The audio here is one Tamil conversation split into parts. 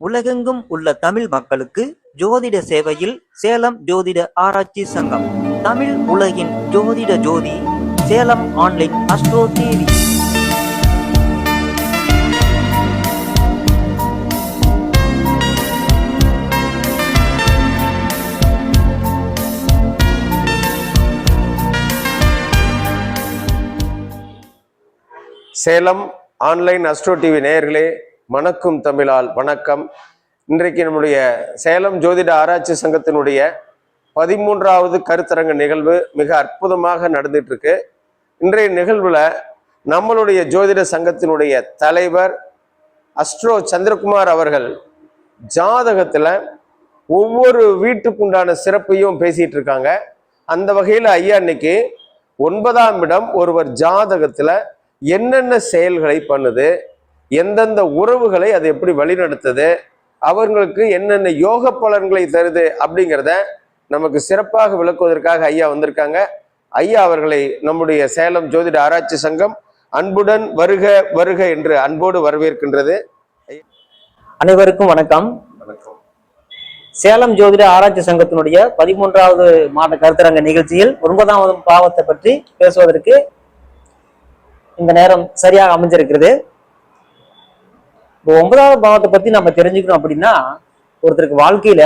உலகெங்கும் உள்ள தமிழ் மக்களுக்கு ஜோதிட சேவையில் சேலம் ஜோதிட ஆராய்ச்சி சங்கம். தமிழ் உலகின் ஜோதிட ஜோதி Salem online astro TV. Salem online astro TV நேயர்களே மணக்கும் தமிழால் வணக்கம். இன்றைக்கு நம்முடைய சேலம் ஜோதிட ஆராய்ச்சி சங்கத்தினுடைய பதிமூன்றாவது கருத்தரங்க நிகழ்வு மிக அற்புதமாக நடந்துட்டு இருக்கு இன்றைய நிகழ்வுல நம்மளுடைய ஜோதிட சங்கத்தினுடைய தலைவர் அஸ்ட்ரோ சந்திரகுமார் அவர்கள் ஜாதகத்துல ஒவ்வொரு வீட்டுக்குண்டான சிறப்பையும் பேசிட்டு இருக்காங்க அந்த வகையில் ஐயா இன்னைக்கு ஒன்பதாம் இடம் ஒருவர் ஜாதகத்துல என்னென்ன செயல்களை பண்ணுது எந்தெந்த உறவுகளை அது எப்படி வழிநடத்துது அவர்களுக்கு என்னென்ன யோக பலன்களை தருது அப்படிங்கிறத நமக்கு சிறப்பாக விளக்குவதற்காக ஐயா வந்திருக்காங்க. ஐயா அவர்களை நம்முடைய சேலம் ஜோதிட ஆராய்ச்சி சங்கம் அன்புடன் வருக வருக என்று அன்போடு வரவேற்கின்றது. அனைவருக்கும் வணக்கம். சேலம் ஜோதிட ஆராய்ச்சி சங்கத்தினுடைய பதிமூன்றாவது மாத கருத்தரங்க நிகழ்ச்சியில் ஒன்பதாவது பாவத்தை பற்றி பேசுவதற்கு இந்த நேரம் சரியாக அமைஞ்சிருக்கிறது. இப்போ ஒன்பதாவது பாவத்தை பத்தி நம்ம தெரிஞ்சுக்கணும் அப்படின்னா ஒருத்தருக்கு வாழ்க்கையில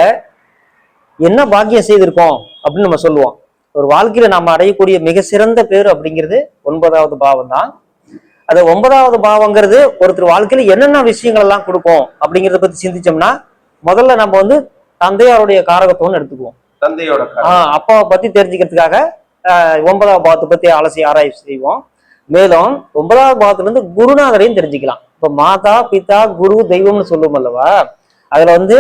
என்ன பாக்கியம் செய்திருக்கோம் அப்படின்னு நம்ம சொல்லுவோம். ஒரு வாழ்க்கையில நம்ம அடையக்கூடிய மிக சிறந்த பேர் அப்படிங்கிறது ஒன்பதாவது பாவம் தான். அது ஒன்பதாவது பாவங்கிறது ஒருத்தர் வாழ்க்கையில என்னென்ன விஷயங்கள் எல்லாம் கொடுக்கும் அப்படிங்கிறத பத்தி சிந்திச்சோம்னா முதல்ல நம்ம வந்து தந்தையாருடைய காரகத்துவம்னு எடுத்துக்குவோம். தந்தையோட ஆஹ் அப்பாவை பத்தி தெரிஞ்சுக்கிறதுக்காக ஒன்பதாம் பாவத்தை பத்தி அலசி ஆராய்ச்சி செய்வோம். மேலும் ஒன்பதாவது பாவத்துல இருந்து குருநாதரையும் தெரிஞ்சுக்கலாம். இப்ப மாதா பிதா குரு தெய்வம்னு சொல்லுவோம் அல்லவா? அதுல வந்து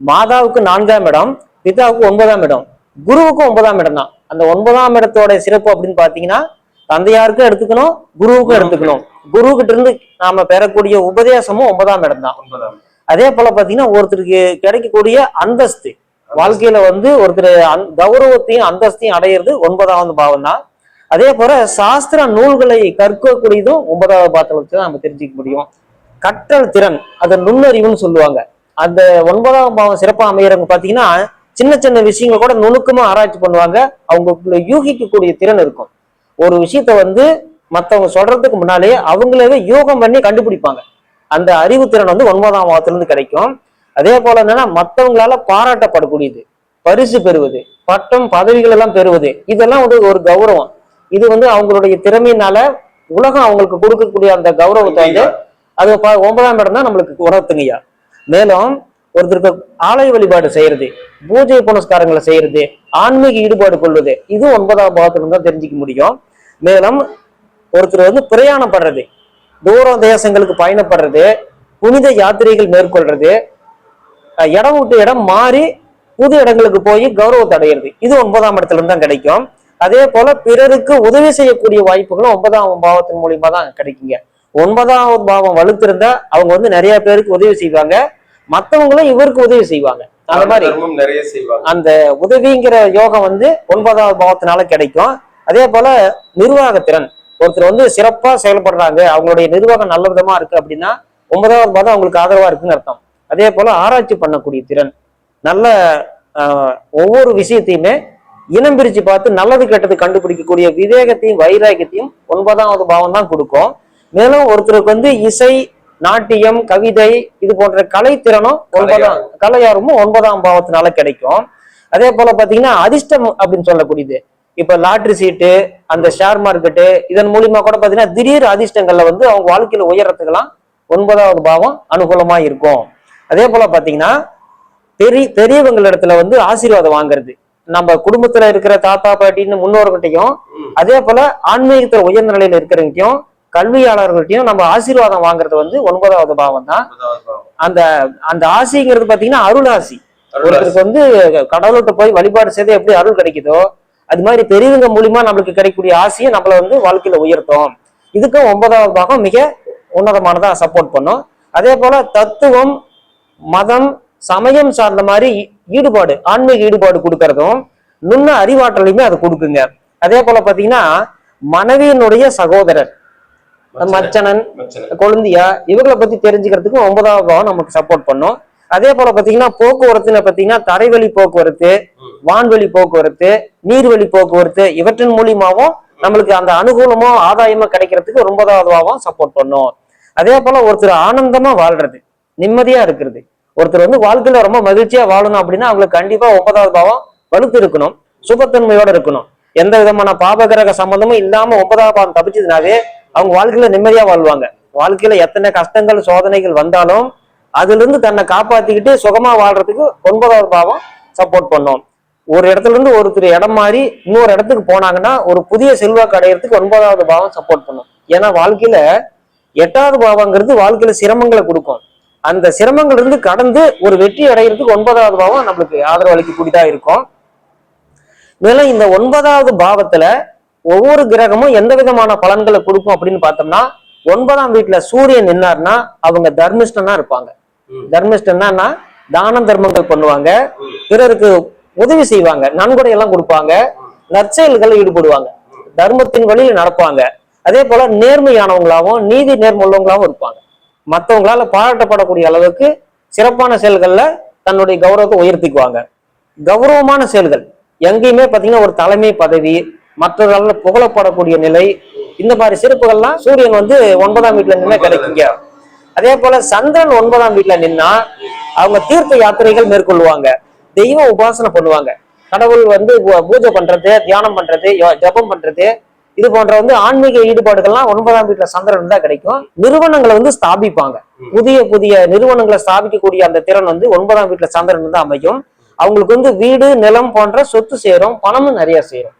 மாதாவுக்கு நான்காம் இடம் பிதாவுக்கு ஒன்பதாம் இடம் குருவுக்கும் ஒன்பதாம் இடம் தான். அந்த ஒன்பதாம் இடத்தோட சிறப்பு அப்படின்னு பாத்தீங்கன்னா தந்தையாருக்கும் எடுத்துக்கணும் குருவுக்கும் எடுத்துக்கணும். குரு கிட்ட இருந்து நாம பெறக்கூடிய உபதேசமும் ஒன்பதாம் இடம் தான். ஒன்பதாம். அதே போல பாத்தீங்கன்னா ஒருத்தருக்கு கிடைக்கக்கூடிய அந்தஸ்து. வாழ்க்கையில வந்து ஒருத்தர் கௌரவத்தையும் அந்தஸ்தையும் அடையிறது ஒன்பதாவது பாவம் தான் அதே போல சாஸ்திர நூல்களை கற்கக்கூடியதும் ஒன்பதாவது பாத்திரம் வச்சு தான் நம்ம தெரிஞ்சுக்க முடியும். கற்றல் திறன் அதை நுண்ணறிவுன்னு சொல்லுவாங்க. அந்த ஒன்பதாம் பாவம் சிறப்பாக அமையறவங்க பார்த்தீங்கன்னா சின்ன சின்ன விஷயங்களை கூட நுணுக்கமா ஆராய்ச்சி பண்ணுவாங்க. அவங்களுக்குள்ள யூகிக்கக்கூடிய திறன் இருக்கும். ஒரு விஷயத்த வந்து மற்றவங்க சொல்றதுக்கு முன்னாலே அவங்களவே யோகம் பண்ணி கண்டுபிடிப்பாங்க. அந்த அறிவு திறன் வந்து ஒன்பதாம் பாவத்திலிருந்து கிடைக்கும். அதே போல என்னன்னா மற்றவங்களால பாராட்டப்படக்கூடியது பரிசு பெறுவது பட்டம் பதவிகள் எல்லாம் பெறுவது இதெல்லாம் வந்து ஒரு கௌரவம். இது வந்து அவங்களுடைய திறமையினால உலகம் அவங்களுக்கு கொடுக்கக்கூடிய அந்த கௌரவத்தை வந்து அது ஒன்பதாம் இடம் தான் நம்மளுக்கு உணர்த்துங்கய்யா மேலும் ஒருத்தருக்கு ஆலய வழிபாடு செய்யறது பூஜை புனஸ்காரங்களை செய்யறது ஆன்மீக ஈடுபாடு கொள்வது இது ஒன்பதாம் இருந்து தான் தெரிஞ்சுக்க முடியும். மேலும் ஒருத்தர் வந்து பிரயாணம் பண்றது தூர தேசங்களுக்கு பயணப்படுறது புனித யாத்திரைகள் மேற்கொள்றது இடம் விட்டு இடம் மாறி புது இடங்களுக்கு போய் கௌரவத்தை அடையிறது. இது ஒன்பதாம் இடத்துல இருந்து தான் கிடைக்கும். அதே போல பிறருக்கு உதவி செய்யக்கூடிய வாய்ப்புகளும் ஒன்பதாம் பாவத்தின் மூலியமா தான் கிடைக்குங்க. ஒன்பதாவது பாவம் வலுத்திருந்தா அவங்க வந்து நிறைய பேருக்கு உதவி செய்வாங்க. மத்தவங்களும் இவருக்கு உதவி செய்வாங்க. அந்த மாதிரி நிறைய செய்வாங்க. அந்த உதவிங்கிற யோகம் வந்து ஒன்பதாவது பாவத்தினால கிடைக்கும். அதே போல நிர்வாகத்திறன் ஒருத்தர் வந்து சிறப்பா செயல்படுறாங்க. அவங்களுடைய நிர்வாகம் நல்ல விதமா இருக்கு அப்படின்னா ஒன்பதாவது பாதம் அவங்களுக்கு ஆதரவா இருக்குன்னு அர்த்தம். அதே போல ஆராய்ச்சி பண்ணக்கூடிய திறன். நல்ல ஒவ்வொரு விஷயத்தையுமே இனம் பிரிச்சு பார்த்து நல்லது கெட்டது கண்டுபிடிக்கக்கூடிய விவேகத்தையும் வைராகியத்தையும் ஒன்பதாவது பாவம் தான் கொடுக்கும். மேலும் ஒருத்தருக்கு வந்து இசை நாட்டியம் கவிதை இது போன்ற கலைத்திறனும் ஒன்பதாம் கலையாரமும் ஒன்பதாம் பாவத்தினால கிடைக்கும். அதே போல பாத்தீங்கன்னா அதிர்ஷ்டம் அப்படின்னு சொல்லக்கூடியது. இப்ப லாட்ரி சீட்டு அந்த ஷேர் மார்க்கெட்டு இதன் மூலியமா கூட பாத்தீங்கன்னா திடீர் அதிர்ஷ்டங்கள்ல வந்து அவங்க வாழ்க்கையில உயரத்துக்கெல்லாம் ஒன்பதாவது பாவம் அனுகூலமா இருக்கும். அதே போல பாத்தீங்கன்னா பெரிய பெரியவங்களிடத்துல வந்து ஆசீர்வாதம் வாங்குறது. நம்ம குடும்பத்துல இருக்கிற தாத்தா பாட்டின்னு முன்னோர்கிட்டையும். அதே போல ஆன்மீகத்துல உயர்ந்த நிலையில இருக்கிறவங்கட்டையும் கல்வியாளர்கள்ட்டையும் நம்ம ஆசீர்வாதம் வாங்குறது வந்து ஒன்பதாவது பாவம் தான். அந்த அந்த ஆசைங்கிறது பாத்தீங்கன்னா அருள் ஆசி அருளாசி. ஒருத்தருக்கு வந்து கடவுள்கிட்ட போய் வழிபாடு செய்து எப்படி அருள் கிடைக்குதோ அது மாதிரி பெரியவங்க மூலியமா நம்மளுக்கு கிடைக்கக்கூடிய ஆசையை நம்மள வந்து வாழ்க்கையில உயர்த்தும் இதுக்கும் ஒன்பதாவது பாகம் மிக உன்னதமானதா சப்போர்ட் பண்ணும் அதே போல தத்துவம் மதம் சமயம் சார்ந்த மாதிரி ஈடுபாடு ஆன்மீக ஈடுபாடு கொடுக்கறதும் நுண்ண அறிவாற்றலையுமே அது கொடுக்குங்க. அதே போல பாத்தீங்கன்னா மனைவியினுடைய சகோதரர் மச்சனன். கொழுந்தியா இவங்களை பத்தி தெரிஞ்சுக்கிறதுக்கு ஒன்பதாவது பாவம் நமக்கு சப்போர்ட் பண்ணும். அதே போல பாத்தீங்கன்னா போக்குவரத்துல பாத்தீங்கன்னா தரைவழி போக்குவரத்து வான்வெளி போக்குவரத்து நீர்வழி போக்குவரத்து இவற்றின் மூலியமாவும் நம்மளுக்கு அந்த அனுகூலமோ ஆதாயமோ கிடைக்கிறதுக்கு ஒன்பதாவது பாவம் சப்போர்ட் பண்ணும். அதே போல ஒருத்தர் ஆனந்தமா வாழ்றது நிம்மதியா இருக்கிறது. ஒருத்தர் வந்து வாழ்க்கையில ரொம்ப மகிழ்ச்சியா வாழணும் அப்படின்னா அவங்களுக்கு கண்டிப்பா ஒன்பதாவது பாவம் வலுத்து இருக்கணும் சுபத்தன்மையோட இருக்கணும். எந்த விதமான பாபகிரக சம்பந்தமும் இல்லாம ஒன்பதாவது பாவம் தப்பிச்சதுனாவே அவங்க வாழ்க்கையில நிம்மதியா வாழ்வாங்க. வாழ்க்கையில எத்தனை கஷ்டங்கள் சோதனைகள் வந்தாலும் அதுல இருந்து தன்னை காப்பாத்திக்கிட்டு சுகமா வாழ்றதுக்கு ஒன்பதாவது பாவம் சப்போர்ட் பண்ணும். ஒரு இடத்துல இருந்து ஒருத்தர் இடம் மாறி இன்னொரு இடத்துக்கு போனாங்கன்னா ஒரு புதிய செல்வாக்கு அடையிறதுக்கு ஒன்பதாவது பாவம் சப்போர்ட் பண்ணும். ஏன்னா வாழ்க்கையில எட்டாவது பாவங்கிறது வாழ்க்கையில சிரமங்களை கொடுக்கும். அந்த சிரமங்கள் இருந்து கடந்து ஒரு வெற்றி அடைகிறதுக்கு ஒன்பதாவது பாவம் நம்மளுக்கு ஆதரவு அளிக்கக்கூடியதா இருக்கும். மேலும் இந்த ஒன்பதாவது பாவத்துல ஒவ்வொரு கிரகமும் எந்த விதமான பலன்களை கொடுக்கும் அப்படின்னு பார்த்தோம்னா ஒன்பதாம் வீட்டுல சூரியன் நின்னார்னா அவங்க தர்மிஷ்டனா இருப்பாங்க. தர்மிஷ்டன்னா தான தர்மங்கள் பண்ணுவாங்க. பிறருக்கு உதவி செய்வாங்க. நன்கொடை எல்லாம் கொடுப்பாங்க. நற்செயல்களில் ஈடுபடுவாங்க. தர்மத்தின் வழியில் நடப்பாங்க. அதே போல நேர்மையானவங்களாகவும் நீதி நேர்முள்ளவங்களாகவும் இருப்பாங்க. மற்றவங்களால பாராட்டப்படக்கூடிய அளவுக்கு சிறப்பான செயல்கள்ல தன்னுடைய கௌரவத்தை உயர்த்திக்குவாங்க. கௌரவமான செயல்கள். எங்கேயுமே பாத்தீங்கன்னா ஒரு தலைமை பதவி மற்றவர்களால் புகழப்படக்கூடிய நிலை இந்த மாதிரி சிறப்புகள்லாம் சூரியன் வந்து ஒன்பதாம் வீட்டுல நின்று கிடைக்குங்க. அதே போல சந்திரன் ஒன்பதாம் வீட்டுல நின்னா அவங்க தீர்த்த யாத்திரைகள் மேற்கொள்வாங்க தெய்வ உபாசனை பண்ணுவாங்க. கடவுள் வந்து பூ- பூஜை பண்றது தியானம் பண்றது ஜபம் ஜெபம் பண்றது இது போன்ற வந்து ஆன்மீக ஈடுபாடுகள்லாம் ஒன்பதாம் வீட்டுல சந்திரன் தான் கிடைக்கும். நிறுவனங்களை வந்து ஸ்தாபிப்பாங்க. புதிய புதிய நிறுவனங்களை ஸ்தாபிக்கக்கூடிய அந்த திறன் வந்து ஒன்பதாம் வீட்டுல சந்திரன் தான் அமையும். அவங்களுக்கு வந்து வீடு நிலம் போன்ற சொத்து சேரும் பணமும் நிறைய சேரும்.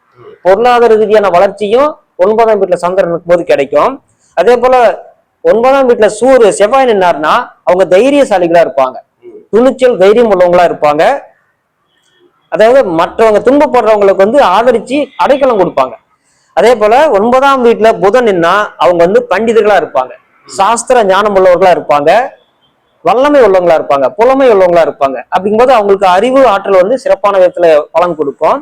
பொருளாதார ரீதியான வளர்ச்சியும் ஒன்பதாம் வீட்டுல சந்திரன் இருக்கும்போது கிடைக்கும். அதே போல ஒன்பதாம் வீட்டுல சூர் செவ்வாய் நின்னார்னா அவங்க தைரியசாலிகளா இருப்பாங்க. துணிச்சல் தைரியம் உள்ளவங்களா இருப்பாங்க. அதாவது மற்றவங்க துன்பப்படுறவங்களுக்கு வந்து ஆதரிச்சு அடைக்கலம் கொடுப்பாங்க. அதே போல ஒன்பதாம் வீட்டுல புதன் நின்னா அவங்க வந்து பண்டிதர்களா இருப்பாங்க. சாஸ்திர ஞானம் உள்ளவர்களா இருப்பாங்க. வல்லமை உள்ளவங்களா இருப்பாங்க. புலமை உள்ளவங்களா இருப்பாங்க. அப்படிங்கும்போது அவங்களுக்கு அறிவு ஆற்றல் வந்து சிறப்பான விதத்துல பலன் கொடுக்கும்.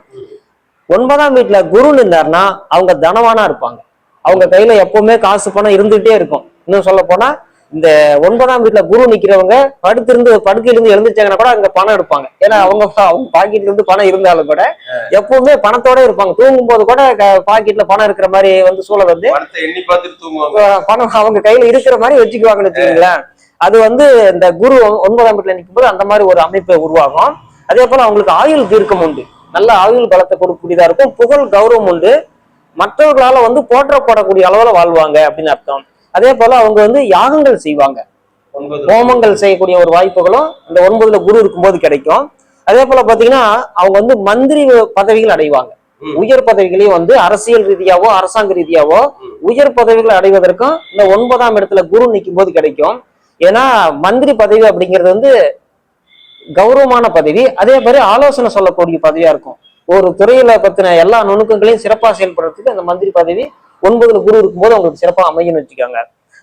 ஒன்பதாம் வீட்டுல குரு நின்றாருன்னா அவங்க தனவானா இருப்பாங்க. அவங்க கையில எப்பவுமே காசு பணம் இருந்துகிட்டே இருக்கும். இன்னும் சொல்ல போனா இந்த ஒன்பதாம் வீட்டுல குரு நிக்கிறவங்க படுத்திருந்து படுக்கையில இருந்து எழுந்திருச்சாங்கன்னா கூட அங்க பணம் எடுப்பாங்க. ஏன்னா அவங்க அவங்க பாக்கெட்ல இருந்து பணம் இருந்தாலும் கூட எப்பவுமே பணத்தோட இருப்பாங்க. தூங்கும் போது கூட பாக்கெட்ல பணம் இருக்கிற மாதிரி வந்து சூழல் வந்து பணம் அவங்க கையில இருக்கிற மாதிரி வச்சுக்குவாங்கன்னு வச்சுக்கீங்களேன். அது வந்து இந்த குரு ஒன்பதாம் வீட்டுல நிற்கும் போது அந்த மாதிரி ஒரு அமைப்பு உருவாகும். அதே போல அவங்களுக்கு ஆயுள் தீர்க்கம் உண்டு. நல்ல ஆயுள் பலத்தை கொடுக்கக்கூடியதா இருக்கும். புகழ் கௌரவம் உண்டு. மற்றவர்களால வந்து போற்றப்படக்கூடிய அளவுல வாழ்வாங்க அப்படின்னு அர்த்தம். அதே போல அவங்க வந்து யாகங்கள் செய்வாங்க. ஹோமங்கள் செய்யக்கூடிய ஒரு வாய்ப்புகளும் இந்த ஒன்பதுல குரு இருக்கும்போது கிடைக்கும். அதே போல பாத்தீங்கன்னா அவங்க வந்து மந்திரி பதவிகள் அடைவாங்க. உயர் பதவிகளையும் வந்து அரசியல் ரீதியாவோ அரசாங்க ரீதியாவோ. உயர் பதவிகளை அடைவதற்கும் இந்த ஒன்பதாம் இடத்துல குரு நிற்கும் போது கிடைக்கும். ஏன்னா மந்திரி பதவி அப்படிங்கிறது வந்து கௌரவமான பதவி. அதே மாதிரி ஆலோசனை சொல்லக்கூடிய பதவியா இருக்கும். ஒரு துறையில பத்தின எல்லா நுணுக்கங்களையும் சிறப்பா செயல்படுறதுக்கு அந்த மந்திரி பதவி ஒன்பதுல குரு இருக்கும்போது அவங்களுக்கு சிறப்பா அமையும்னு வச்சுக்கோங்க.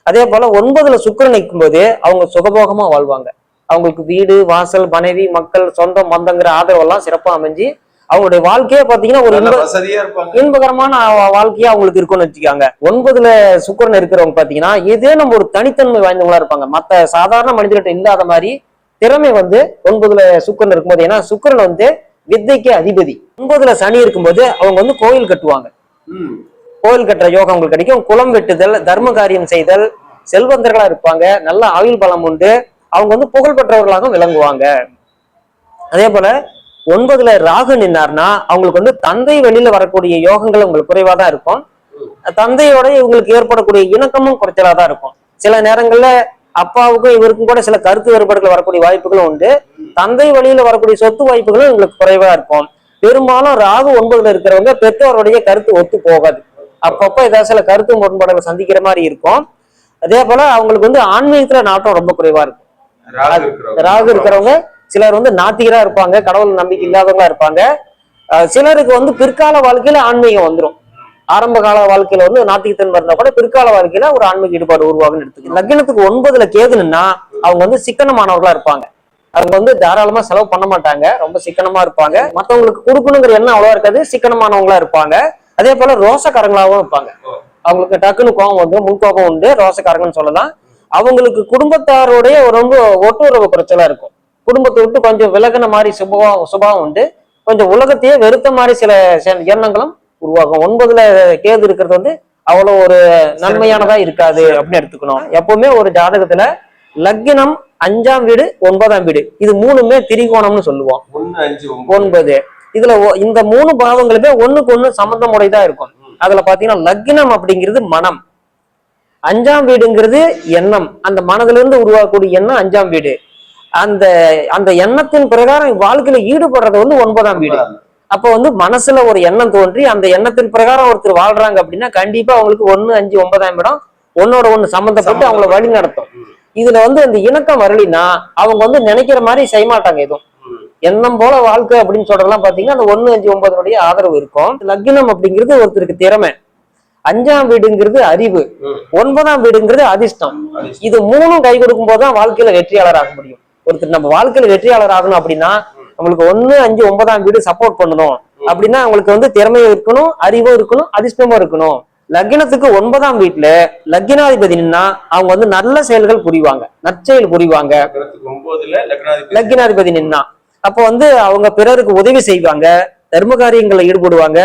அதே போல ஒன்பதுல சுக்கிரன் நிற்கும்போது அவங்க சுகபோகமா வாழ்வாங்க. அவங்களுக்கு வீடு வாசல் மனைவி மக்கள் சொந்தம் பந்தங்கிற ஆதரவெல்லாம் சிறப்பா அமைஞ்சு அவங்களுடைய வாழ்க்கையே பாத்தீங்கன்னா ஒரு இன்பகரமான வாழ்க்கையா அவங்களுக்கு இருக்கும்னு வச்சுக்காங்க. ஒன்பதுல சுக்கிரன் இருக்கிறவங்க பாத்தீங்கன்னா இதே நம்ம ஒரு தனித்தன்மை வாய்ந்தவங்களா இருப்பாங்க. மத்த சாதாரண மனிதர்கிட்ட இல்லாத மாதிரி திறமை வந்து ஒன்பதுல சுக்கிரன் இருக்கும்போது ஏன்னா சுக்கிரன் வந்து வித்தைக்கு அதிபதி. ஒன்பதுல சனி இருக்கும்போது அவங்க வந்து கோயில் கட்டுவாங்க. கோயில் கட்டுற யோகம் உங்களுக்கு கிடைக்கும். குளம் வெட்டுதல் தர்ம காரியம் செய்தல் செல்வந்தர்களா இருப்பாங்க. நல்ல ஆயுள் பலம் உண்டு. அவங்க வந்து புகழ் பெற்றவர்களாகவும் விளங்குவாங்க. அதே போல ஒன்பதுல ராகு நின்னார்னா அவங்களுக்கு வந்து தந்தை வெளியில வரக்கூடிய யோகங்கள் உங்களுக்கு குறைவா தான் இருக்கும். தந்தையோட இவங்களுக்கு ஏற்படக்கூடிய இணக்கமும் குறைச்சலா தான் இருக்கும். சில நேரங்கள்ல அப்பாவுக்கும் இவருக்கும் கூட சில கருத்து வேறுபாடுகள் வரக்கூடிய வாய்ப்புகளும் உண்டு. தந்தை வழியில வரக்கூடிய சொத்து வாய்ப்புகளும் இவங்களுக்கு குறைவா இருக்கும். பெரும்பாலும் ராகு ஒன்பதுல இருக்கிறவங்க பெற்றோருடைய கருத்து ஒத்து போகாது. அப்பப்ப ஏதாவது சில கருத்து முரண்பாடுகளை சந்திக்கிற மாதிரி இருக்கும். அதே போல அவங்களுக்கு வந்து ஆன்மீகத்துல நாட்டம் ரொம்ப குறைவா இருக்கும். ராகு இருக்கிறவங்க. ராகு இருக்கிறவங்க சிலர் வந்து நாத்திகரா இருப்பாங்க கடவுள் நம்பிக்கை இல்லாதவங்களா இருப்பாங்க. சிலருக்கு வந்து பிற்கால வாழ்க்கையில ஆன்மீகம் வந்துரும். ஆரம்ப கால வாழ்க்கையில வந்து நாத்திகத்தன்மை இருந்தா கூட பிற்கால வாழ்க்கையில ஒரு ஆன்மீக ஈடுபாடு உருவாகுன்னு எடுத்துக்கலாம் லக்னத்துக்கு ஒன்பதுல கேதுன்னா அவங்க வந்து சிக்கனமானவர்களா இருப்பாங்க. அவங்க வந்து தாராளமா செலவு பண்ண மாட்டாங்க ரொம்ப சிக்கனமா இருப்பாங்க. மத்தவங்களுக்கு கொடுக்கணுங்கிற எண்ணம் அவ்வளவா இருக்காது சிக்கனமானவங்களா இருப்பாங்க. அதே போல ரோசக்காரங்களாவும் இருப்பாங்க. அவங்களுக்கு டக்குன்னு கோபம் வந்து முன்கோபம் உண்டு ரோசக்காரங்கன்னு சொல்லலாம். அவங்களுக்கு குடும்பத்தாரோடைய ரொம்ப ஒட்டுறவு குறைச்சலா இருக்கும். குடும்பத்தை விட்டு கொஞ்சம் விலகின மாதிரி சுபாவம் சுபாவம் உண்டு. கொஞ்சம் உலகத்தையே வெறுத்த மாதிரி சில எண்ணங்களும் உருவாகும். ஒன்பதுல கேது இருக்கிறது வந்து அவ்வளவு ஒரு நன்மையானதா இருக்காது அப்படின்னு எடுத்துக்கணும். எப்பவுமே ஒரு ஜாதகத்துல லக்னம் அஞ்சாம் வீடு ஒன்பதாம் வீடு. இது மூணுமே திரிகோணம்னு சொல்லுவோம். ஒன்பது. இதுல இந்த மூணு பாவங்களுமே ஒண்ணுக்கு ஒண்ணு சம்பந்தமுடையதா இருக்கும். அதுல பாத்தீங்கன்னா லக்னம் அப்படிங்கிறது மனம். அஞ்சாம் வீடுங்கிறது எண்ணம். அந்த மனதுல இருந்து உருவாக்கக்கூடிய எண்ணம் அஞ்சாம் வீடு. அந்த அந்த எண்ணத்தின் பிரகாரம் வாழ்க்கையில ஈடுபடுறது வந்து ஒன்பதாம் வீடு. அப்போ வந்து மனசுல ஒரு எண்ணம் தோன்றி அந்த எண்ணத்தின் பிரகாரம் ஒருத்தர் வாழ்றாங்க அப்படின்னா கண்டிப்பா அவங்களுக்கு ஒண்ணு அஞ்சு ஒன்பதாம் இடம் ஒன்னோட ஒண்ணு சம்மந்தப்பட்டு அவங்கள வழி நடத்தும் இதுல வந்து அந்த இணக்கம் வரலினா அவங்க வந்து நினைக்கிற மாதிரி செய்ய மாட்டாங்க எதுவும். எண்ணம் போல வாழ்க்கை அப்படின்னு சொல்றதெல்லாம் பாத்தீங்கன்னா அந்த ஒண்ணு அஞ்சு ஒன்பதுடைய ஆதரவு இருக்கும். லக்னம் அப்படிங்கிறது ஒருத்தருக்கு திறமை. அஞ்சாம் வீடுங்கிறது அறிவு. ஒன்பதாம் வீடுங்கிறது அதிர்ஷ்டம். இது மூணும் கை கொடுக்கும் போதுதான் வாழ்க்கையில வெற்றியாளர் ஆக முடியும். ஒருத்தர் நம்ம வாழ்க்கையில வெற்றியாளர் ஆகணும் அப்படின்னா நம்மளுக்கு ஒண்ணு அஞ்சு ஒன்பதாம் வீடு சப்போர்ட் பண்ணணும். அப்படின்னா அவங்களுக்கு வந்து திறமையும் இருக்கணும் அறிவும் இருக்கணும் அதிர்ஷ்டமும் இருக்கணும். லக்னத்துக்கு ஒன்பதாம் வீட்டுல லக்னாதிபதி நின்னா அவங்க வந்து நல்ல செயல்கள் புரிவாங்க. நற்செயல் புரிவாங்க. லக்னாதிபதி நின்னா அப்போ வந்து அவங்க பிறருக்கு உதவி செய்வாங்க தர்ம காரியங்களில் ஈடுபடுவாங்க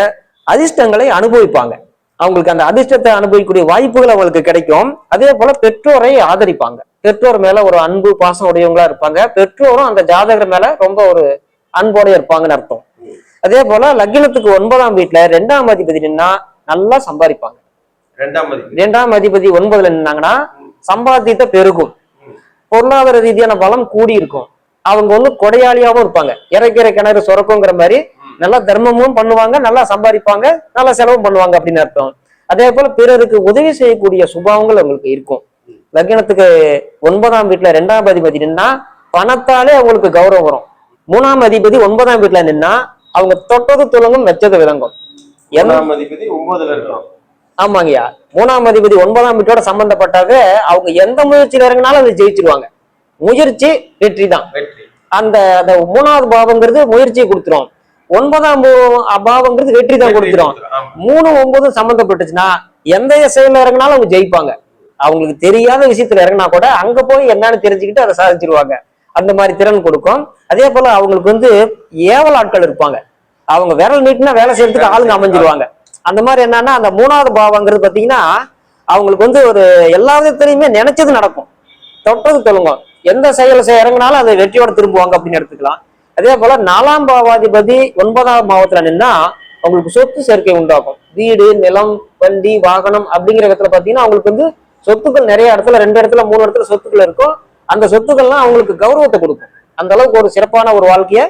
அதிர்ஷ்டங்களை அனுபவிப்பாங்க. அவங்களுக்கு அந்த அதிர்ஷ்டத்தை அனுபவிக்கக்கூடிய வாய்ப்புகள் அவங்களுக்கு கிடைக்கும். அதே போல பெற்றோரை ஆதரிப்பாங்க. பெற்றோர் மேல ஒரு அன்பு பாசம் உடையவங்களா இருப்பாங்க. பெற்றோரும் அந்த ஜாதகர் மேல ரொம்ப ஒரு அன்போட இருப்பாங்கன்னு அர்த்தம். அதே போல லக்னத்துக்கு ஒன்பதாம் வீட்டுல ரெண்டாம் அதிபதி நின்னா நல்லா சம்பாதிப்பாங்க. ரெண்டாம் அதிபதி. ஒன்பதுல நின்னாங்கன்னா சம்பாத்தியத்தை பெருகும். பொருளாதார ரீதியான பலம் கூடி இருக்கும் அவங்க வந்து கொடையாளியாவும் இருப்பாங்க. இறைக்கிற கிணறு சுரக்குங்கிற மாதிரி நல்லா தர்மமும் பண்ணுவாங்க நல்லா சம்பாதிப்பாங்க நல்லா செலவும் பண்ணுவாங்க அப்படின்னு அர்த்தம். அதே போல பிறருக்கு உதவி செய்யக்கூடிய சுபாவங்கள் அவங்களுக்கு இருக்கும். லக்னத்துக்கு ஒன்பதாம் வீட்டுல ரெண்டாம் அதிபதி நின்னா பணத்தாலே அவங்களுக்கு கௌரவம் வரும். மூணாம் அதிபதி ஒன்பதாம் வீட்டுல நின்னா அவங்க தொட்டது துலங்கும் வெச்சது விளங்கும். ஆமாங்கய்யா. மூணாம் அதிபதி ஒன்பதாம் வீட்டோட சம்பந்தப்பட்டாவே அவங்க எந்த முயற்சியில இறங்கினாலும் அதை ஜெயிச்சிருவாங்க. முயற்சி வெற்றி தான். வெற்றி. அந்த அந்த மூணாவது பாவங்கிறது முயற்சியை கொடுத்துரும். ஒன்பதாம் போ- பாவங்கிறது வெற்றி தான் கொடுத்துரும். மூணு ஒன்பது சம்மந்தப்பட்டுச்சுன்னா எந்த செயல்ல இறங்கினாலும் அவங்க ஜெயிப்பாங்க. அவங்களுக்கு தெரியாத விஷயத்துல இறங்கினா கூட அங்க போய் என்னன்னு தெரிஞ்சுக்கிட்டு அதை சாதிச்சிருவாங்க. அந்த மாதிரி திறன் கொடுக்கும். அதே போல அவங்களுக்கு வந்து ஏவல் ஆட்கள் இருப்பாங்க. அவங்க விரல் நீட்டினா வேலை செய்யறதுக்கு ஆளுங்க அமைஞ்சிருவாங்க. அந்த மாதிரி என்னன்னா அந்த மூணாவது பாவங்கிறது பாத்தீங்கன்னா அவங்களுக்கு வந்து ஒரு எல்லா விதத்துலயுமே நினைச்சது நடக்கும். தொட்டது தொழுங்கும் எந்த செயலை செய்ய இறங்கினாலும் அதை வெற்றியோட திரும்புவாங்க அப்படின்னு எடுத்துக்கலாம். அதே போல நாலாம் பாவாதிபதி ஒன்பதாம் பாவத்துல நின்னா அவங்களுக்கு சொத்து சேர்க்கை உண்டாகும். வீடு நிலம் வண்டி வாகனம் அப்படிங்கிற இடத்துல பாத்தீங்கன்னா அவங்களுக்கு வந்து சொத்துக்கள் நிறைய இடத்துல ரெண்டு இடத்துல மூணு இடத்துல சொத்துக்கள் இருக்கும். அந்த சொத்துக்கள்லாம் அவங்களுக்கு கௌரவத்தை கொடுக்கும். அந்த அளவுக்கு ஒரு சிறப்பான ஒரு வாழ்க்கையை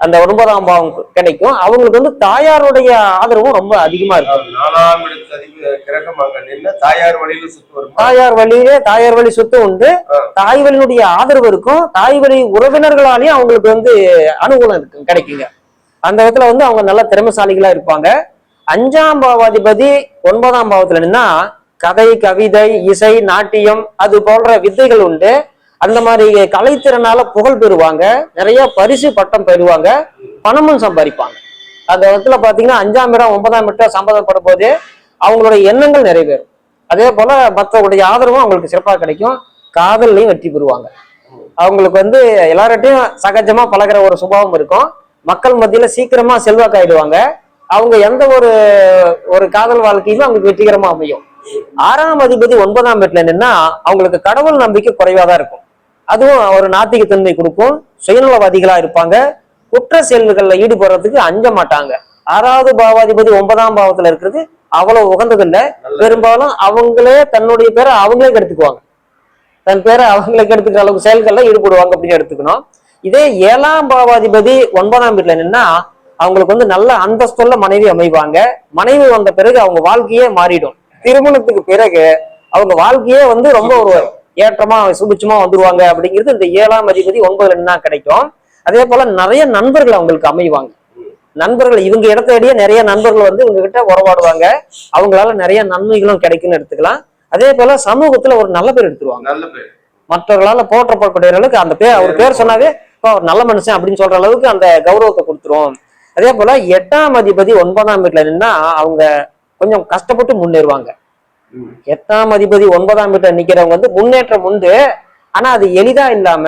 அந்த ஒன்பதாம் பாவம் கிடைக்கும். அவங்களுக்கு வந்து தாயாருடைய ஆதரவும் ரொம்ப அதிகமா இருக்கும் தாயார் வழியில தாயார் வழி சொத்து உண்டு. தாய் வழியினுடைய ஆதரவு இருக்கும். தாய் வழி உறவினர்களாலேயும் அவங்களுக்கு வந்து அனுகூலம் இருக்கு கிடைக்குங்க. அந்த இடத்துல வந்து அவங்க நல்ல திறமைசாலிகளா இருப்பாங்க. அஞ்சாம் பாவாதிபதி ஒன்பதாம் பாவத்துல நின்னா கதை கவிதை இசை நாட்டியம் அது போன்ற வித்தைகள் உண்டு. அந்த மாதிரி கலைத்திறனால புகழ் பெறுவாங்க. நிறைய பரிசு பட்டம் பெறுவாங்க. பணமும் சம்பாதிப்பாங்க. அந்த இடத்துல பார்த்தீங்கன்னா அஞ்சாம் இடம் ஒன்பதாம் இடம் சம்பந்தப்படும் போது அவங்களுடைய எண்ணங்கள் நிறைவேறும். அதே போல மற்றவங்களுடைய ஆதரவும் அவங்களுக்கு சிறப்பாக கிடைக்கும். காதல்லையும் வெற்றி பெறுவாங்க. அவங்களுக்கு வந்து எல்லார்ட்டையும் சகஜமா பழகுற ஒரு சுபாவம் இருக்கும். மக்கள் மத்தியில சீக்கிரமா செல்வாக்காயிடுவாங்க அவங்க எந்த ஒரு ஒரு காதல் வாழ்க்கையும் அவங்களுக்கு வெற்றிகரமா அமையும். ஆறாம் அதிபதி ஒன்பதாம் வீட்டுல என்னன்னா அவங்களுக்கு கடவுள் நம்பிக்கை குறைவா தான் இருக்கும். அதுவும் ஒரு நாத்திகத்தன்மை கொடுக்கும். சுயநலவாதிகளா இருப்பாங்க. குற்ற செயல்களில் ஈடுபடுறதுக்கு அஞ்ச மாட்டாங்க. ஆறாவது பாவாதிபதி ஒன்பதாம் பாவத்துல இருக்கிறது. அவ்வளவு உகந்தது இல்ல பெரும்பாலும் அவங்களே தன்னுடைய பேரை அவங்களே கெடுத்துக்குவாங்க. தன் பேரை அவங்களே கெடுத்துக்கிற அளவுக்கு செயல்கள்ல ஈடுபடுவாங்க அப்படின்னு எடுத்துக்கணும். இதே ஏழாம் பாவாதிபதி ஒன்பதாம் வீட்டுல நின்னா அவங்களுக்கு வந்து நல்ல அந்தஸ்துள்ள மனைவி அமைவாங்க. மனைவி வந்த பிறகு அவங்க வாழ்க்கையே மாறிடும். திருமணத்துக்கு பிறகு அவங்க வாழ்க்கையே வந்து ரொம்ப ஒரு ஏற்றமா சுபிச்சமா வந்துருவாங்க அப்படிங்கிறது இந்த ஏழாம் அதிபதி ஒன்பதுல நின்னா கிடைக்கும். அதே போல நிறைய நண்பர்கள் அவங்களுக்கு அமைவாங்க. நண்பர்கள் இவங்க இடத்தையே நிறைய நண்பர்கள் வந்து இவங்க கிட்ட உறவாடுவாங்க. அவங்களால நிறைய நன்மைகளும் கிடைக்கும்னு எடுத்துக்கலாம். அதே போல சமூகத்துல ஒரு நல்ல பேர் எடுத்துருவாங்க. நல்ல பேர். மற்றவர்களால போற்றப்படக்கூடிய அளவுக்கு அந்த பேர் அவர் பேர் சொன்னாவே "அப்பா, அவர் நல்ல மனுஷன் அப்படின்னு சொல்ற அளவுக்கு அந்த கௌரவத்தை கொடுத்துரும். அதே போல எட்டாம் அதிபதி ஒன்பதாம் வீட்டுல நின்னா அவங்க கொஞ்சம் கஷ்டப்பட்டு முன்னேறுவாங்க. எட்டாம் அதிபதி ஒன்பதாம் வீட்டுல நிக்கிறவங்க வந்து முன்னேற்றம் உண்டு. ஆனா அது எளிதா இல்லாம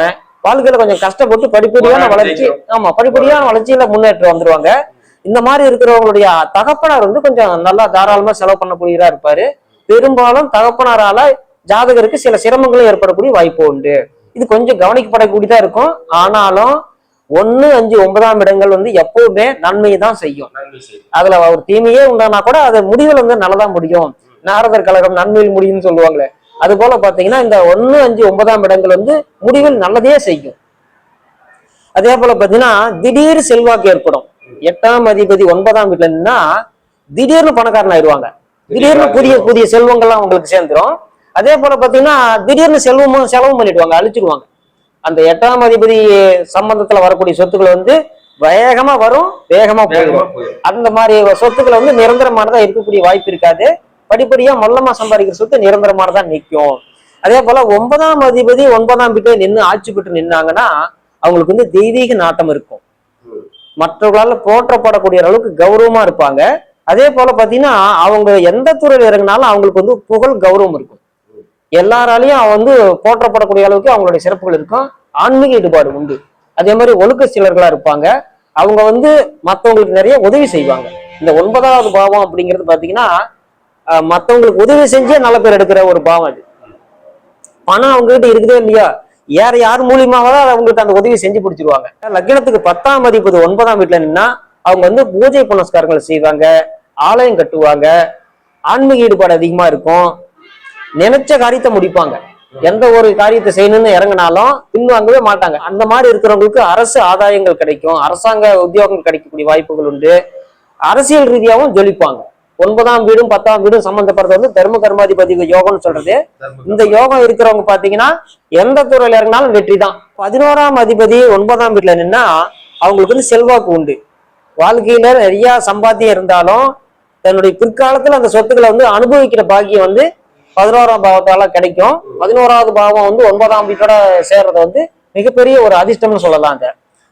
வாழ்க்கையில கொஞ்சம் கஷ்டப்பட்டு படிப்படியான வளர்ச்சி. ஆமா படிப்படியான வளர்ச்சியில முன்னேற்றம் வந்துருவாங்க. இந்த மாதிரி இருக்கிறவங்களுடைய தகப்பனார் வந்து கொஞ்சம் நல்லா தாராளமா செலவு பண்ணக்கூடியதா இருப்பாரு. பெரும்பாலும் தகப்பனாரால ஜாதகருக்கு சில சிரமங்களும் ஏற்படக்கூடிய வாய்ப்பு உண்டு. இது கொஞ்சம் கவனிக்கப்படக்கூடியதா இருக்கும். ஆனாலும் ஒண்ணு அஞ்சு ஒன்பதாம் இடங்கள் வந்து எப்பவுமே நன்மையை தான் செய்யும். அதுல ஒரு தீமையே உண்டானா கூட அது முடிவில் வந்து நல்லதா முடியும். நாரதர் கழகம் நன்மையில் முடியும்னு சொல்லுவாங்களே. அது போல பாத்தீங்கன்னா இந்த ஒண்ணு அஞ்சு ஒன்பதாம் இடங்கள் வந்து முடிவில் நல்லதே செய்யும். அதே போல பாத்தீங்கன்னா திடீர் செல்வாக்கு ஏற்படும். எட்டாம் அதிபதி ஒன்பதாம் வீட்டுல இருந்துன்னா திடீர்னு பணக்காரன் ஆயிடுவாங்க. திடீர்னு புதிய புதிய செல்வங்கள்லாம் உங்களுக்கு சேர்ந்துரும். அதே போல பாத்தீங்கன்னா திடீர்னு செல்வமும் செலவும் பண்ணிடுவாங்க அழிச்சிடுவாங்க. அந்த எட்டாம் அதிபதி சம்பந்தத்துல வரக்கூடிய சொத்துக்கள் வந்து வேகமா வரும் வேகமா போயிடும். அந்த மாதிரி சொத்துக்களை வந்து நிரந்தரமானதா இருக்கக்கூடிய வாய்ப்பு இருக்காது. படிப்படியா மொல்லமா சம்பாதிக்கிற சொத்து நிரந்தரமானதா நிற்கும் அதே போல ஒன்பதாம் அதிபதி ஒன்பதாம் வீட்டுல நின்று ஆட்சி பெற்று நின்னாங்கன்னா அவங்களுக்கு வந்து தெய்வீக நாட்டம் இருக்கும். மற்றவர்களால் மற்றவர்களால போற்றப்படக்கூடிய அளவுக்கு கௌரவமா இருப்பாங்க. அதே போல பாத்தீங்கன்னா அவங்க எந்த துறையில் இறங்கினாலும் அவங்களுக்கு வந்து புகழ் கௌரவம் இருக்கும். எல்லாராலையும் வந்து போற்றப்படக்கூடிய அளவுக்கு அவங்களுடைய சிறப்புகள் இருக்கும். ஆன்மீக ஈடுபாடு உண்டு. அதே மாதிரி ஒழுக்க சீலர்களா இருப்பாங்க. அவங்க வந்து மத்தவங்களுக்கு நிறைய உதவி செய்வாங்க. இந்த ஒன்பதாவது பாவம் அப்படிங்கிறது பாத்தீங்கன்னா மற்றவங்களுக்கு உதவி செஞ்சே நல்ல பேர் எடுக்கிற ஒரு பாவம் அது. பணம் அவங்க கிட்ட இருக்குதோ இல்லையா யார் யார் மூலியமாவது அவங்களுக்கு அந்த உதவி செஞ்சு பிடிச்சிருவாங்க. லக்னத்துக்கு பத்தாம் அதிபதி ஒன்பதாம் வீட்டுல நின்னா அவங்க வந்து பூஜை புனஸ்காரங்கள் செய்வாங்க ஆலயம் கட்டுவாங்க ஆன்மீக ஈடுபாடு அதிகமா இருக்கும் நினைச்ச காரியத்தை முடிப்பாங்க. எந்த ஒரு காரியத்தை செய்யணும்னு இறங்கினாலும் பின்வாங்கவே மாட்டாங்க. அந்த மாதிரி இருக்கிறவங்களுக்கு அரசு ஆதாயங்கள் கிடைக்கும் அரசாங்க உத்தியோகங்கள் கிடைக்கக்கூடிய வாய்ப்புகள் உண்டு. அரசியல் ரீதியாகவும் ஜொலிப்பாங்க. ஒன்பதாம் வீடும் பத்தாம் வீடும் சம்பந்தப்படுறது வந்து தர்ம கர்மாதிபதி யோகம்னு சொல்றது. இந்த யோகம் இருக்கிறவங்க பாத்தீங்கன்னா எந்த துறையில இறங்கினாலும் வெற்றி தான். பதினோராம் அதிபதி ஒன்பதாம் வீட்டுல நின்னா அவங்களுக்கு வந்து செல்வாக்கு உண்டு. வாழ்க்கையில நிறைய சம்பாத்தியம் இருந்தாலும் தன்னுடைய பிற்காலத்துல அந்த சொத்துக்களை வந்து அனுபவிக்கிற பாக்கியம் வந்து பதினோராம் பாவத்தால கிடைக்கும். பதினோராவது பாவம் வந்து ஒன்பதாம் வீட்டோட சேர்றது வந்து மிகப்பெரிய ஒரு அதிர்ஷ்டம்னு சொல்லலாம் அந்த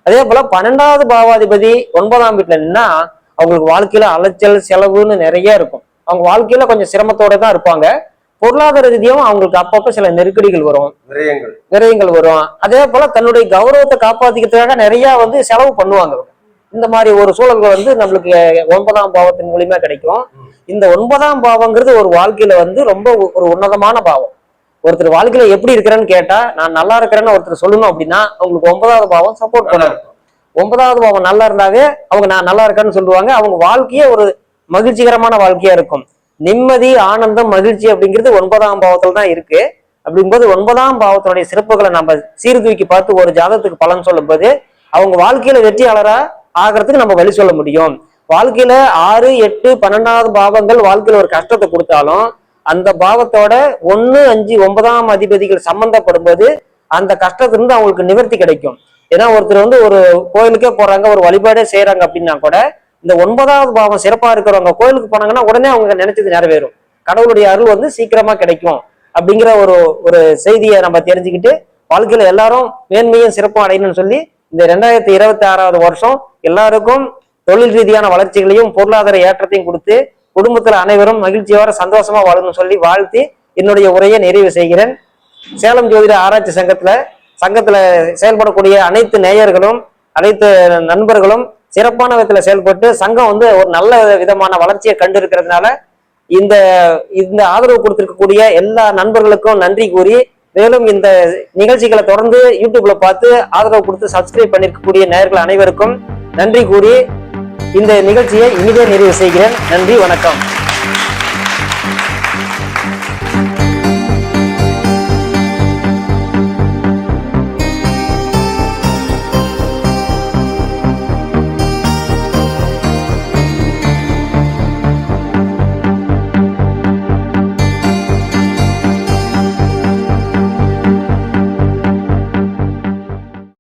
அதே போல பன்னெண்டாவது பாவாதிபதி ஒன்பதாம் வீட்டுல நின்னா அவங்களுக்கு வாழ்க்கையில அலைச்சல் செலவுன்னு நிறைய இருக்கும். அவங்க வாழ்க்கையில கொஞ்சம் சிரமத்தோட தான் இருப்பாங்க. பொருளாதார ரீதியாகவும் அவங்களுக்கு அப்பப்போ சில நெருக்கடிகள் வரும். விரயங்கள். விரயங்கள் வரும். அதே போல தன்னுடைய கௌரவத்தை காப்பாத்திக்கிறதுக்காக நிறைய வந்து செலவு பண்ணுவாங்க. இந்த மாதிரி ஒரு சூழல்கள் வந்து நம்மளுக்கு ஒன்பதாம் பாவத்தின் மூலியமா கிடைக்கும். இந்த ஒன்பதாம் பாவங்கிறது ஒரு வாழ்க்கையில வந்து ரொம்ப ஒரு உன்னதமான பாவம். ஒருத்தர் வாழ்க்கையில எப்படி இருக்கிறேன்னு கேட்டா நான் நல்லா இருக்கிறேன்னு ஒருத்தர் சொல்லணும் அப்படின்னா அவங்களுக்கு ஒன்பதாவது பாவம் சப்போர்ட் பண்ணும் ஒன்பதாவது பாவம் நல்லா இருந்தாவே அவங்க நான் நல்லா இருக்கேன்னு சொல்லுவாங்க. அவங்க வாழ்க்கையே ஒரு மகிழ்ச்சிகரமான வாழ்க்கையா இருக்கும். நிம்மதி ஆனந்தம் மகிழ்ச்சி அப்படிங்கிறது ஒன்பதாம் பாவத்துல தான் இருக்கு. அப்படிங்கும்போது ஒன்பதாம் பாவத்தினுடைய சிறப்புகளை நம்ம சீர்தூக்கி பார்த்து ஒரு ஜாதகத்துக்கு பலன் சொல்லும்போது அவங்க வாழ்க்கையில வெற்றியாளரா ஆகிறதுக்கு நம்ம வழி சொல்ல முடியும். வாழ்க்கையில ஆறு எட்டு பன்னெண்டாவது பாவங்கள் வாழ்க்கையில ஒரு கஷ்டத்தை கொடுத்தாலும் அந்த பாவத்தோட ஒன்னு அஞ்சு ஒன்பதாம் அதிபதிகள் சம்பந்தப்படும்போது அந்த கஷ்டத்திலிருந்து அவங்களுக்கு நிவர்த்தி கிடைக்கும். ஏன்னா ஒருத்தர் வந்து ஒரு கோயிலுக்கே போறாங்க ஒரு வழிபாடே செய்யறாங்க அப்படின்னா கூட இந்த ஒன்பதாவது பாவம் சிறப்பா இருக்கிறவங்க கோயிலுக்கு போனாங்கன்னா உடனே அவங்க நினைச்சது நிறைவேறும். கடவுளுடைய அருள் வந்து சீக்கிரமா கிடைக்கும் அப்படிங்கிற ஒரு ஒரு செய்தியை நம்ம தெரிஞ்சுக்கிட்டு வாழ்க்கையில எல்லாரும் மேன்மையும் சிறப்பும் அடையணும்னு சொல்லி இந்த ரெண்டாயிரத்தி இருபத்தி ஆறாவது வருஷம் எல்லாருக்கும் தொழில் ரீதியான வளர்ச்சிகளையும் பொருளாதார ஏற்றத்தையும் கொடுத்து குடும்பத்துல அனைவரும் மகிழ்ச்சியோட சந்தோஷமா வாழணும்னு சொல்லி வாழ்த்தி என்னுடைய உரையை நிறைவு செய்கிறேன். சேலம் ஜோதிட ஆராய்ச்சி சங்கத்துல சங்கத்துல செயல்படக்கூடிய அனைத்து நேயர்களும் அனைத்து நண்பர்களும் சிறப்பான விதத்துல செயல்பட்டு சங்கம் வந்து ஒரு நல்ல விதமான வளர்ச்சியை கண்டு இருக்கிறதுனால இந்த இந்த ஆதரவு கொடுத்திருக்கக்கூடிய எல்லா நண்பர்களுக்கும் நன்றி கூறி மேலும் இந்த நிகழ்ச்சிகளை தொடர்ந்து யூடியூப்ல பார்த்து ஆதரவு கொடுத்து சப்ஸ்கிரைப் பண்ணிருக்கக்கூடிய நேயர்கள் அனைவருக்கும் நன்றி கூறி இந்த நிகழ்ச்சியை இனிதே நிறைவு செய்கிறேன். நன்றி வணக்கம்.